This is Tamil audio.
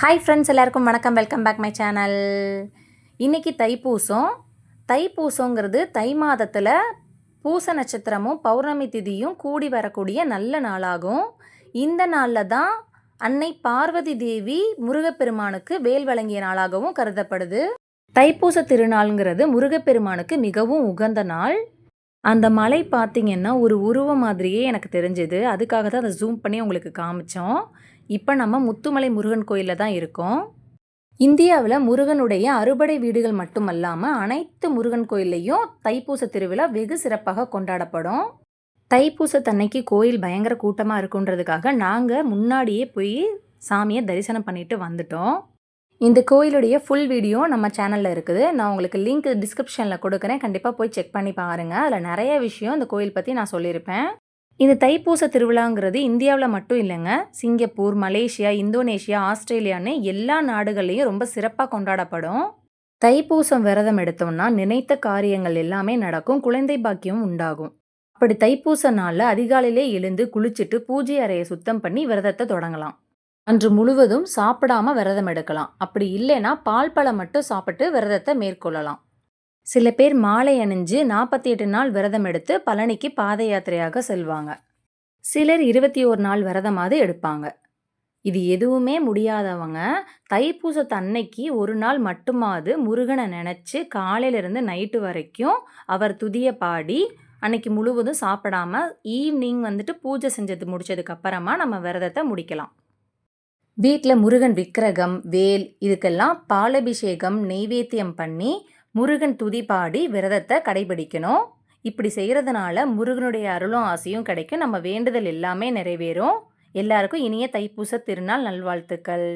ஹாய் ஃப்ரெண்ட்ஸ் எல்லாருக்கும் வணக்கம். வெல்கம் பேக் மை சேனல் இன்றைக்கி தைப்பூசம். தைப்பூசங்கிறது தை மாதத்தில் பூச நட்சத்திரமும் பௌர்ணமி திதியும் கூடி வரக்கூடிய நல்ல நாளாகும். இந்த நாளில் தான் அன்னை பார்வதி தேவி முருகப்பெருமானுக்கு வேல் வழங்கிய நாளாகவும் கருதப்படுது. தைப்பூச திருநாளுங்கிறது முருகப்பெருமானுக்கு மிகவும் உகந்த நாள். அந்த மலை பார்த்தீங்கன்னா ஒரு உருவம் மாதிரியே எனக்கு தெரிஞ்சது. அதுக்காக தான் அதை ஜூம் பண்ணி உங்களுக்கு காமிச்சோம். இப்போ நம்ம முத்துமலை முருகன் கோயிலில் தான் இருக்கோம். இந்தியாவில் முருகனுடைய அறுபடை வீடுகள் மட்டுமல்லாமல் அனைத்து முருகன் கோயில்லையும் தைப்பூச திருவிழா வெகு சிறப்பாக கொண்டாடப்படும். தைப்பூச தன்னைக்கு கோயில் பயங்கர கூட்டமாக இருக்குன்றதுக்காக நாங்கள் முன்னாடியே போய் சாமியை தரிசனம் பண்ணிட்டு வந்துட்டோம். இந்த கோயிலுடைய ஃபுல் வீடியோ நம்ம சேனலில் இருக்குது. நான் உங்களுக்கு லிங்க் டிஸ்கிரிப்ஷனில் கொடுக்குறேன். கண்டிப்பாக போய் செக் பண்ணி பாருங்கள் அதில் நிறைய விஷயம் இந்த கோயில் பற்றி நான் சொல்லியிருப்பேன். இந்த தைப்பூச திருவிழாங்கிறது இந்தியாவில் மட்டும் இல்லைங்க. சிங்கப்பூர் மலேசியா இந்தோனேஷியா ஆஸ்திரேலியான்னு எல்லா நாடுகள்லையும் ரொம்ப சிறப்பாக கொண்டாடப்படும். தைப்பூசம் விரதம் எடுத்தோம்னா நினைத்த காரியங்கள் எல்லாமே நடக்கும். குழந்தை பாக்கியம் உண்டாகும். அப்படி தைப்பூச நாளில் அதிகாலையிலே எழுந்து குளிச்சுட்டு பூஜை அறையை சுத்தம் பண்ணி விரதத்தை தொடங்கலாம். அன்று முழுவதும் சாப்பிடாம விரதம் எடுக்கலாம். அப்படி இல்லைன்னா பால் பழம் மட்டும் சாப்பிட்டு விரதத்தை மேற்கொள்ளலாம். சில பேர் மாலை அணிஞ்சு நாற்பத்தி எட்டு நாள் விரதம் எடுத்து பழனிக்கு பாத யாத்திரையாக செல்வாங்க. சிலர் இருபத்தி ஒரு நாள் விரதமாவது எடுப்பாங்க. இது எதுவுமே முடியாதவங்க தைப்பூசத்து அன்னைக்கு ஒரு நாள் மட்டுமாவது முருகனை நினச்சி காலையிலேருந்து நைட்டு வரைக்கும் அவர் துதிய பாடி அன்னைக்கு முழுவதும் சாப்பிடாம ஈவினிங் வந்துட்டு பூஜை செஞ்சது முடிச்சதுக்கு அப்புறமா நம்ம விரதத்தை முடிக்கலாம். வீட்டில் முருகன் விக்கிரகம் வேல் இதுக்கெல்லாம் பாலபிஷேகம் நெய்வேத்தியம் பண்ணி முருகன் துதி பாடி விரதத்தை கடைபிடிக்கணும். இப்படி செய்கிறதுனால முருகனுடைய அருளும் ஆசையும் கிடைக்கும். நம்ம வேண்டுதல் எல்லாமே நிறைவேறும். எல்லாருக்கும் இனிய தைப்பூச திருநாள் நல்வாழ்த்துக்கள்.